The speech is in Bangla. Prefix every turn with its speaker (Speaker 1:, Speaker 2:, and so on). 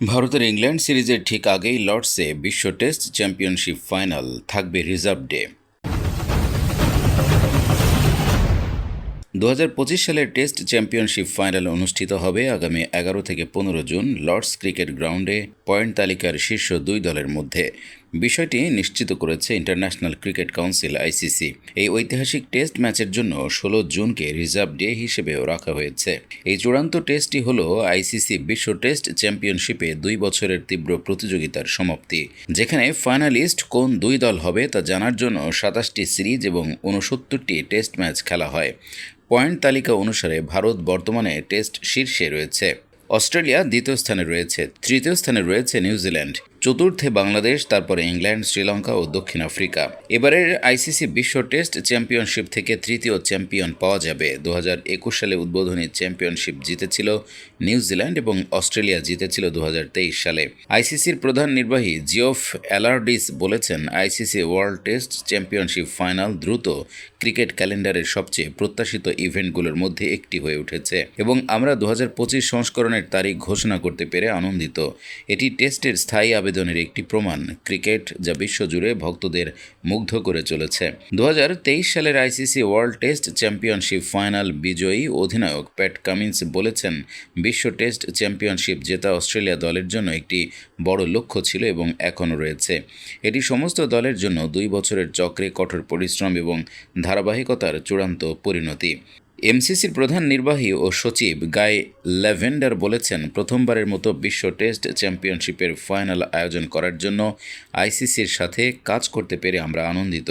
Speaker 1: ভারতের ইংল্যান্ড সিরিজের ঠিক আগেই লর্ডসে বিশ্ব টেস্ট চ্যাম্পিয়নশিপ ফাইনাল থাকবে রিজার্ভ ডে। দু হাজার পঁচিশ সালের টেস্ট চ্যাম্পিয়নশিপ ফাইনাল অনুষ্ঠিত হবে আগামী এগারো থেকে পনেরো জুন লর্ডস ক্রিকেট গ্রাউন্ডে। পয়েন্ট তালিকার শীর্ষ দুই দলের মধ্যে বিষয়টি নিশ্চিত করেছে ইন্টারন্যাশনাল ক্রিকেট কাউন্সিল, আইসিসি। এই ঐতিহাসিক টেস্ট ম্যাচের জন্য ষোলো জুনকে রিজার্ভ ডে হিসেবেও রাখা হয়েছে। এই চূড়ান্ত টেস্টটি হল আইসিসি বিশ্ব টেস্ট চ্যাম্পিয়নশিপে দুই বছরের তীব্র প্রতিযোগিতার সমাপ্তি, যেখানে ফাইনালিস্ট কোন দুই দল হবে তা জানার জন্য সাতাশটি সিরিজ এবং ঊনসত্তরটি টেস্ট ম্যাচ খেলা হয়। পয়েন্ট তালিকা অনুসারে ভারত বর্তমানে টেস্ট শীর্ষে রয়েছে। অস্ট্রেলিয়া দ্বিতীয় স্থানে রয়েছে, তৃতীয় স্থানে রয়েছে নিউজিল্যান্ড। চতুর্থে বাংলাদেশ, তারপরে ইংল্যান্ড, শ্রীলঙ্কা ও দক্ষিণ আফ্রিকা। এবারের আইসিসি বিশ্ব টেস্ট চ্যাম্পিয়নশিপ থেকে তৃতীয় চ্যাম্পিয়ন পাওয়া যাবে। দু সালে উদ্বোধনী চ্যাম্পিয়নশিপ জিতেছিল নিউজিল্যান্ড এবং অস্ট্রেলিয়া জিতেছিল দু সালে। আইসিসির প্রধান নির্বাহী জিওফ অ্যালার্ডিস বলেছেন, ICC world test championship final দ্রুত ক্রিকেট ক্যালেন্ডারের সবচেয়ে প্রত্যাশিত ইভেন্টগুলোর মধ্যে একটি হয়ে উঠেছে এবং আমরা দু হাজার পঁচিশ সংস্করণের তারিখ ঘোষণা করতে পেরে আনন্দিত। এটি টেস্টের স্থায়ী আবেদনের একটি প্রমাণ ক্রিকেট যা বিশ্বজুড়ে ভক্তদের মুগ্ধ করে চলেছে। দু হাজার তেইশ সালের ICC world test championship final বিজয়ী অধিনায়ক প্যাট কামিন্স বলেছেন, বিশ্ব টেস্ট চ্যাম্পিয়নশিপ জেতা অস্ট্রেলিয়া দলের জন্য একটি বড় লক্ষ্য ছিল এবং এখনও রয়েছে। এটি সমস্ত দলের জন্য দুই বছরের চক্রে কঠোর পরিশ্রম এবং ধারাবাহিকতার চূড়ান্ত পরিণতি। এমসিসির প্রধান নির্বাহী ও সচিব গাই ল্যাভেন্ডার বলেছেন, প্রথমবারের মতো বিশ্ব টেস্ট চ্যাম্পিয়নশিপের ফাইনাল আয়োজন করার জন্য আইসিসির সাথে কাজ করতে পেরে আমরা আনন্দিত।